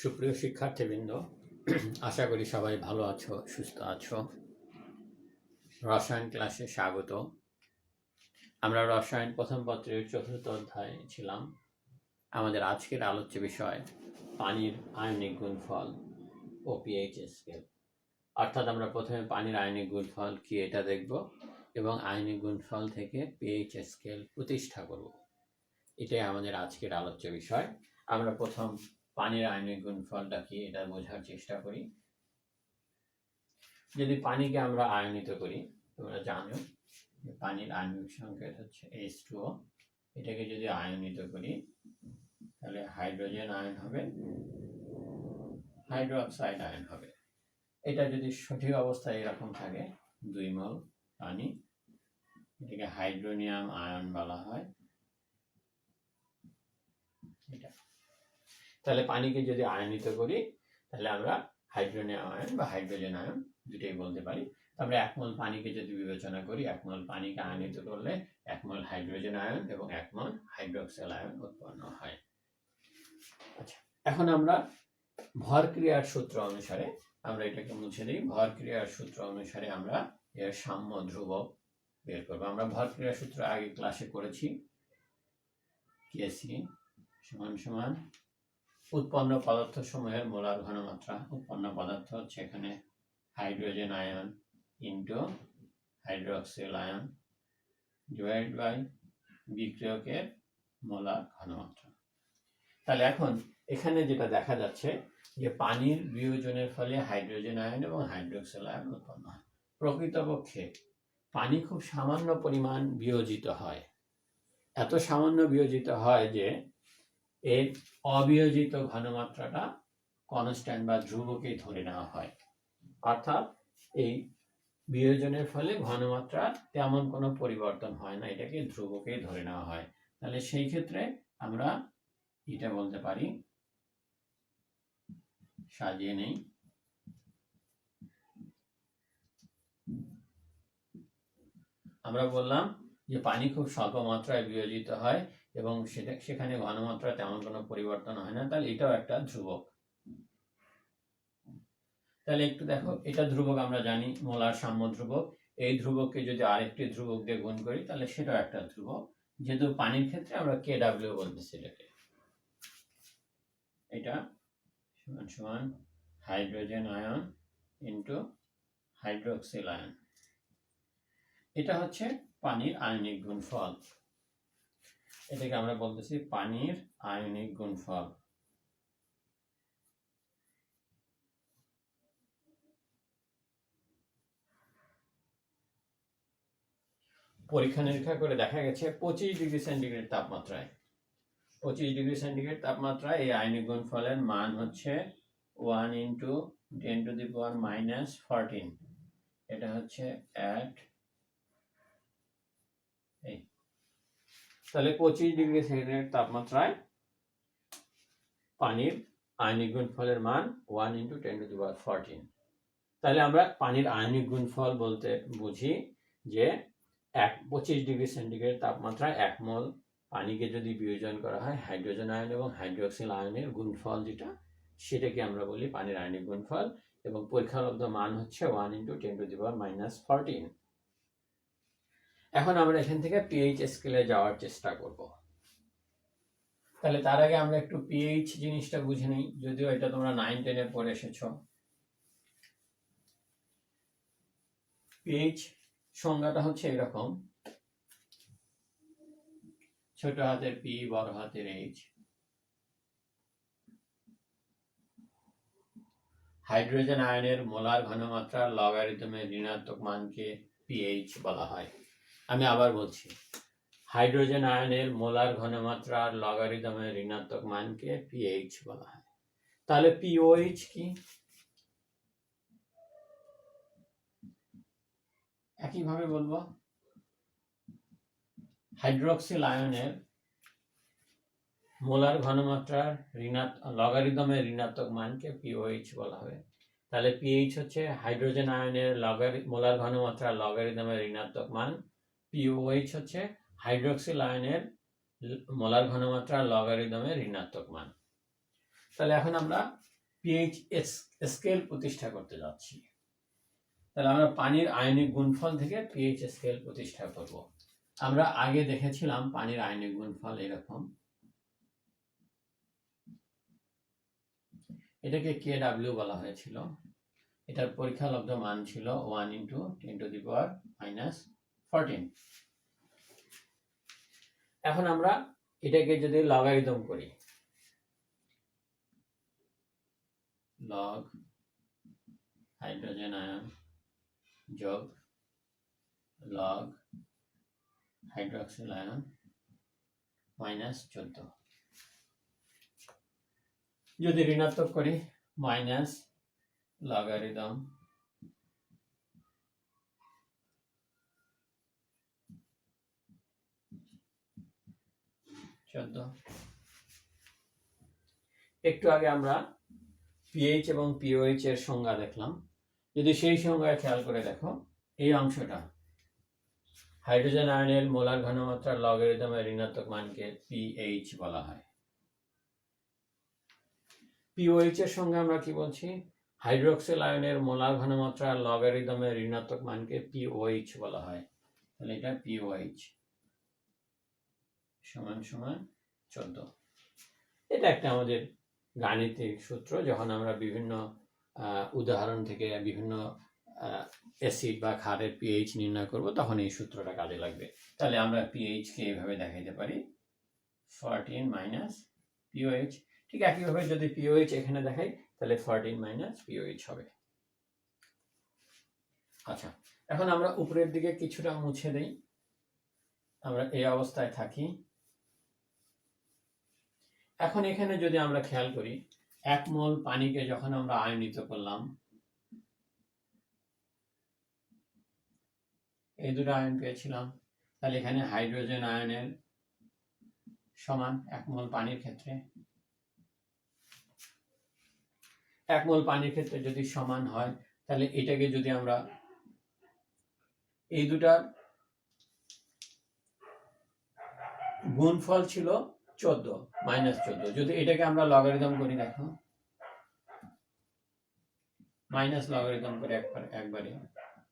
সুপ্রিয় শিক্ষার্থীবৃন্দ, আশা করি সবাই ভালো আছো, সুস্থ আছো। রসায়ন ক্লাসে স্বাগত। আমরা রসায়ন প্রথম পত্রের চতুর্থ অধ্যায়ে ছিলাম। আমাদের আজকের আলোচ্য বিষয়, পানির আয়নিক গুণফল ও পিএইচ স্কেল অর্থাৎ আমরা প্রথমে পানির আয়নিক গুণফল কি এটা দেখব এবং আয়নিক গুণফল থেকে পিএইচ স্কেল প্রতিষ্ঠা করব। এটাই আমাদের আজকের আলোচ্য বিষয়। আমরা প্রথম পানির আয়নিক গুণফলটা কি, এটা বোঝার চেষ্টা করি। যদি পানিকে আমরা আয়নিত করি, তোমরা জানো যে পানির আয়নিক সংকেত হচ্ছে এইচ টু এটাকে যদি আয়নিত করি, তাহলে হাইড্রোজেন আয়ন হবে, হাইড্রোক্সাইড আয়ন হবে। এটা যদি সঠিক অবস্থায় এরকম থাকে, দুই মল পানি, এটাকে হাইড্রোনিয়াম আয়ন বলা হয়। এটা। তাহলে পানিকে যদি আয়নিত করি, তাহলে আমরা হাইড্রোনিয়াম আয়ন বা হাইড্রোজেন আয়ন দুটোই বলতে পারি। আমরা এক মোল পানিকে যদি বিবেচনা করি, এক মোল পানিকে আয়নিত করলে এক মোল হাইড্রোজেন আয়ন এবং এক মোল হাইড্রোক্সেল আয়ন উৎপন্ন হয়। আচ্ছা এখন আমরা ভর ক্রিয়ার সূত্র অনুসারে আমরা এটাকে মুছে দিই ভর ক্রিয়ার সূত্র অনুসারে আমরা এর সাম্য ধ্রুবক বের করব। আমরা ভর ক্রিয়ার সূত্র আগে ক্লাসে করেছি। কেসি সমান সমান উৎপন্ন পদার্থ সমূহের মোলার ঘনমাত্রা। উৎপন্ন পদার্থ হচ্ছে এখানে hydrogen ion, into hydroxyl ion divide by বিক্রিয়কের molar ঘনমাত্রা। তাহলে এখন এখানে যেটা দেখা যাচ্ছে যে পানির বিয়োজনের ফলে হাইড্রোজেন আয়ন এবং হাইড্রোক্সিল আয়ন উৎপন্ন হয়। প্রকৃতপক্ষে পানি খুব সামান্য পরিমাণ বিয়োজিত হয়। এত সামান্য বিয়োজিত হয় যে এর অবিয়োজিত ঘনমাত্রাটা কনস্ট্যান্ট বা ধ্রুবকেই ধরে নেওয়া হয়। অর্থাৎ এই বিয়োজনের ফলে ঘনমাত্রা তেমন কোনো পরিবর্তন হয় না, এটাকে ধ্রুবকেই ধরে নেওয়া হয়। তাহলে সেই ক্ষেত্রে আমরা এটা বলতে পারি, সাজিয়ে নেই। আমরা বললাম যে পানি খুব স্বল্প মাত্রায় বিয়োজিত হয় এবং সেটা, সেখানে ঘনমাত্রা তেমন কোনো পরিবর্তন হয় না। তাহলে এটাও একটা ধ্রুবক। তাহলে একটু দেখো, এটা ধ্রুবক আমরা জানি, মোলার সাম্য ধ্রুবক। এই ধ্রুবককে যদি আরেকটি ধ্রুবক দিয়ে গুণ করি, তাহলে সেটাও একটা ধ্রুবক। যেহেতু পানির ক্ষেত্রে আমরা কে ডাব্লিউ বলতেছি এটাকে। এটা সমান সমান hydrogen ion into hydroxyl ion. এটা হচ্ছে পানির আয়নিক গুণফল। এটাকে আমরা বলতেছি পানির আয়নিক গুণফল। পরীক্ষা নিরীক্ষা করে দেখা গেছে পঁচিশ ডিগ্রি সেন্টিগ্রেড তাপমাত্রায়। পঁচিশ ডিগ্রি সেন্টিগ্রেড তাপমাত্রায় এই আয়নিক গুণফলের মান হচ্ছে one into ten to the power minus fourteen. এটা হচ্ছে অ্যাট এই তাহলে পঁচিশ ডিগ্রি সেন্টিগ্রেড তাপমাত্রায় পানির আয়নিক গুণফলের মান one into ten to the power fourteen তাহলে আমরা পানির আয়নিক গুণফল বলতে বুঝি যে এক, পঁচিশ ডিগ্রি সেন্টিগ্রেড তাপমাত্রায় এক মোল পানিকে যদি বিয়োজন করা হয় হাইড্রোজেন আয়ন এবং হাইড্রোক্সিল আয়নের গুণফল যেটা, সেটাকে আমরা বলি পানির আয়নিক গুণফল এবং পরীক্ষালব্ধ মান হচ্ছে one into ten to the power minus fourteen এখন আমরা এখান থেকে পিএইচ স্কেলে যাওয়ার চেষ্টা করব। তাহলে তার আগে আমরা একটু পিএইচ জিনিসটা বুঝে নিই, যদিও এটা তোমরা নাইন টেনে পড়ে এসেছ। পিএইচ সংজ্ঞাটা হচ্ছে এরকম। ছোট হাতের পি বড় হাতের এইচ হাইড্রোজেন আয়নের মোলার ঘনমাত্রার লগারিদমের ঋণাত্মক মানকে পিএইচ বলা হয়। আমি আবার বলছি, হাইড্রোজেন আয়নের মোলার ঘনমাত্রার লগারিদমের ঋণাত্মক মানকে পিএইচ বলা হয়। তাহলে পিওএইচ কি? একইভাবে বলব, হাইড্রোক্সিল আয়নের মোলার ঘনমাত্রার ঋণাত লগারিদমের ঋণাত্মক মানকে পিওএইচ বলা হবে। তাহলে পিএইচ হচ্ছে হাইড্রোজেন আয়নের লগারি, মোলার ঘনমাত্রার লগারিদমের ঋণাত্মক মান পিওএইচ হচ্ছে হাইড্রোক্সিল আয়নের মোলার ঘনমাত্রার লগারিদমের ঋণাত্মক মান। তাহলে এখন আমরা পিএইচ স্কেল প্রতিষ্ঠা করতে যাচ্ছি। তাহলে আমরা পানির আয়নিক গুণফল থেকে পিএইচ স্কেল প্রতিষ্ঠা করব। আমরা আগে দেখেছিলাম পানির আয়নিক গুণফল এরকম। এটাকে কে ডাব্লিউ বলা হয়েছিল। এটার পরীক্ষালব্ধ মান ছিল one into ten to the power minus fourteen এখন আমরা এটাকে যদি লগারিদম করি। লগ হাইড্রোজেন আয়ন যোগ লগ হাইড্রোক্সিল আয়ন মাইনাস চোদ্দ। যদি ঋণাত্মক করি মাইনাস লগারিদম চোদ্দ। একটু আগে আমরা পিএইচ এবং পিওএইচ এর সংজ্ঞা দেখলাম। যদি সেই সংজ্ঞায় খেয়াল করে দেখো, এই অংশটা হাইড্রোজেন আয়নের মোলার ঘনমাত্রার ঋণাত্মক মানকে পিএইচ বলা হয়। পিওএইচ এর সঙ্গে আমরা কি বলছি? হাইড্রোক্সিল আয়নের মোলার ঘনমাত্রার লগারিদমের ঋণাত্মক মানকে পিওএইচ বলা হয়। তাহলে এটা পিওএইচ সমান সমান চোদ্দ। এটা একটা আমাদের গাণিতিক সূত্র, যখন আমরা বিভিন্ন উদাহরণ থেকে বিভিন্ন অ্যাসিড বা ক্ষারের পিএইচ নির্ণয় করব, তখন এই সূত্রটা কাজে লাগবে। তাহলে আমরা পিএইচ কে এইভাবে দেখাইতে পারি। ফোরটিন মাইনাস পিওএইচ ঠিক একইভাবে যদি পিওএইচ এখানে দেখাই, তাহলে ফোরটিন মাইনাস পিওএইচ হবে। আচ্ছা এখন আমরা উপরের দিকে কিছুটা মুছে দেই। আমরা এই অবস্থায় থাকি। এখন এখানে যদি আমরা খেয়াল করি, এক মোল পানিকে যখন আমরা আয়নিত করলাম, এই দুটো আয়ন পেয়েছিলাম, তাহলে এখানে হাইড্রোজেন আয়নের সমান এক মোল পানির ক্ষেত্রে। এক মোল পানির ক্ষেত্রে যদি সমান হয়, তাহলে এটাকে যদি আমরা এই দুটার গুণফল ছিল চোদ্দ মাইনাস চোদ্দ। যদি এটাকে আমরা লগারিদম করি, দেখো। মাইনাস লগারিদম করে একবার, একবারে,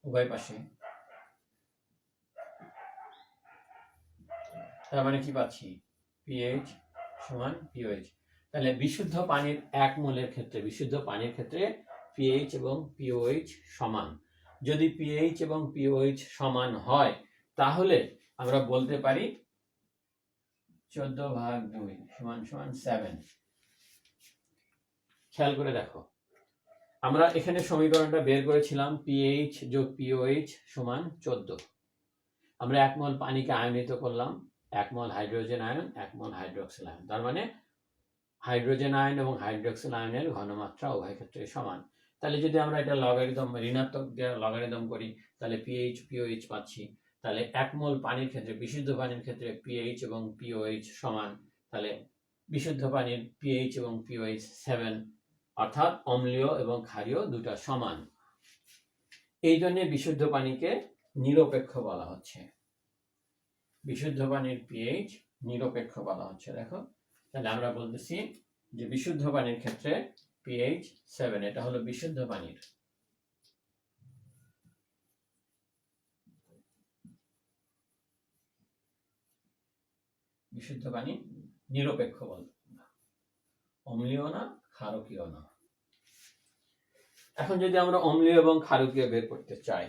উভয় পাশে। তার মানে কি পাচ্ছি? পিএইচ সমান পিওএইচ তাহলে বিশুদ্ধ পানির এক মোলের ক্ষেত্রে, বিশুদ্ধ পানির ক্ষেত্রে পিএইচ এবং পিওএইচ সমান। যদি পিএইচ এবং পিওএইচ সমান হয়, তাহলে আমরা বলতে পারি চোদ্দ ভাগ দুই সমান সমান সেভেন খেয়াল করে দেখো। আমরা এখানে সমীকরণটা বের করেছিলাম পিএইচ যোগ পিওএইচ সমান চোদ্দ। আমরা এক মল পানিকে আয়নিত করলাম, এক মল হাইড্রোজেন আয়ন, এক মল হাইড্রোক্সিল আয়ন। তার মানে হাইড্রোজেন আয়ন এবং হাইড্রোক্সিল আয়নের ঘনমাত্রা উভয় ক্ষেত্রে সমান। তাহলে যদি আমরা এটা লগারিদম, ঋণাত্মক লগারিদম করি, তাহলে পিএইচ পিওএইচ পাচ্ছি। তাহলে এক মোল পানির ক্ষেত্রে, বিশুদ্ধ পানির ক্ষেত্রে পিএইচ এবং পিওএইচ সমান, তাহলে বিশুদ্ধ পানির পিএইচ এবং পিওএইচ সেভেন অর্থাৎ অম্লীয় এবং ক্ষারীয় দুটা সমান। এই জন্য বিশুদ্ধ পানিকে নিরপেক্ষ বলা হচ্ছে। বিশুদ্ধ পানির পিএইচ নিরপেক্ষ বলা হচ্ছে, দেখো। তাহলে আমরা বলতেছি যে বিশুদ্ধ পানির ক্ষেত্রে পিএইচ সেভেন এটা হলো বিশুদ্ধ পানির। বিশুদ্ধ পানি নিরপেক্ষ বল। অম্লীয় না, ক্ষারকীয় না। এখন যদি আমরা অম্লীয় এবং ক্ষারকীয় বের করতে চাই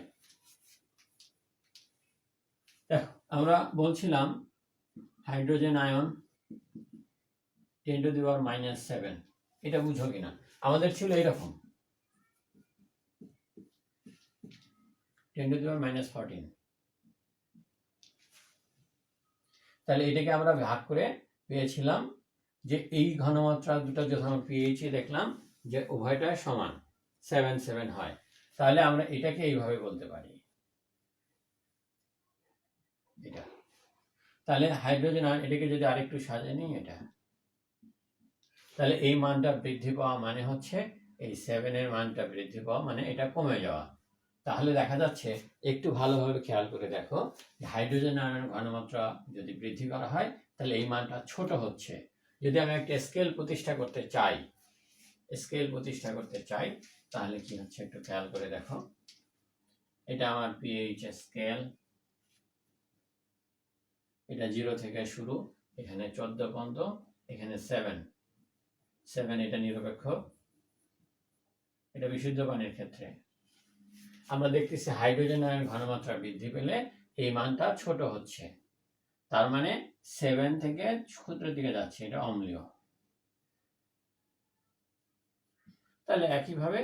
আমরা বলছিলাম hydrogen ion ten to the power minus seven. এটা বুঝো কিনা? আমাদের ছিল এরকম ten to the power minus fourteen. তাহলে এটাকে আমরা ভাগ করে পেয়েছিলাম যে এই ঘনমাত্রা দুটো যখন পেয়েছি, দেখলাম যে উভয়টা সমান সেভেন সেভেন হয়। তাহলে আমরা এটাকে এইভাবে বলতে পারি। এটা। তাহলে হাইড্রোজেন আয়ন এটাকে যদি আরেকটু সাজিয়ে নিই, এটা। তাহলে এই মানটা বৃদ্ধি পাওয়া মানে হচ্ছে এই সেভেনের মানটা বৃদ্ধি পাওয়া মানে এটা কমে যাওয়া। তাহলে দেখা যাচ্ছে একটু ভালোভাবে খেয়াল করে দেখো হাইড্রোজেন আয়নের ঘনমাত্রা যদি বৃদ্ধি করা হয়, তাহলে এই মানটা ছোট হচ্ছে। যদি আমি একটা স্কেল প্রতিষ্ঠা করতে চাই, স্কেল প্রতিষ্ঠা করতে চাই, তাহলে কি হচ্ছে একটু খেয়াল করে দেখো। এটা আমার পিএইচ স্কেল। এটা জিরো থেকে শুরু, এখানে চোদ্দ পর্যন্ত, এখানে সেভেন। সেভেন এটা নিরপেক্ষ। এটা বিশুদ্ধ পানির ক্ষেত্রে। আমরা দেখতেছি হাইড্রোজেন আয়ন ঘনমাত্রা বৃদ্ধি পেলে এই মানটা ছোট হচ্ছে। তার মানে সেভেন থেকে ক্ষুদ্রের দিকে যাচ্ছে, এটা অম্লীয়। তাহলে একইভাবে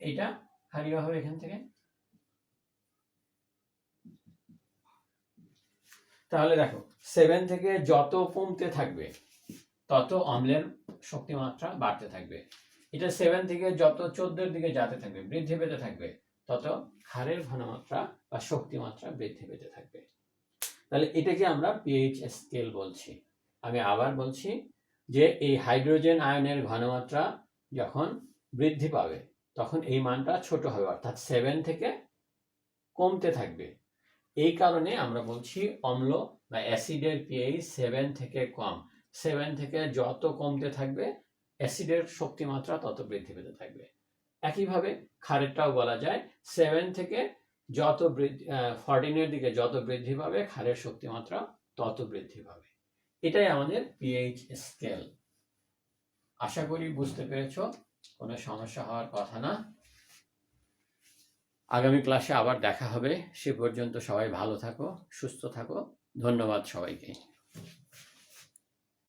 এটা হারিয়ে হবে এখান থেকে। তাহলে দেখো, সেভেন থেকে যত কমতে থাকবে, তত অম্লের শক্তিমাত্রা বাড়তে থাকবে। এটা সেভেন থেকে যত চোদ্দের দিকে যেতে থাকবে, বৃদ্ধি পেতে থাকবে। তত ক্ষারের ঘনমাত্রা বা শক্তিমাত্রা বৃদ্ধি পেতে থাকবে। তাহলে এটাকে আমরা পিএইচ স্কেল বলছি। আমি আবার বলছি যে এই হাইড্রোজেন আয়নের ঘনমাত্রা যখন বৃদ্ধি পাবে, তখন এই মানটা ছোট হবে, অর্থাৎ সেভেন থেকে কমতে থাকবে। এই কারণে আমরা বলছি অম্ল বা অ্যাসিডের পিএইচ সেভেন থেকে কম। সেভেন থেকে যত কমতে থাকবে অ্যাসিডের শক্তিমাত্রা তত বৃদ্ধি পেতে থাকবে। একইভাবে ক্ষারেরটাও বলা যায় সেভেন থেকে যত বৃদ্ধি ফর্টিনের দিকে যত বৃদ্ধি পাবে ক্ষারের শক্তিমাত্রা তত বৃদ্ধি পাবে। এটাই আমাদের পিএইচ স্কেল আশা করি বুঝতে পেরেছ, কোনো সমস্যা হওয়ার কথা না। আগামী ক্লাসে আবার দেখা হবে। সে পর্যন্ত সবাই ভালো থাকো, সুস্থ থাকো। ধন্যবাদ সবাইকে।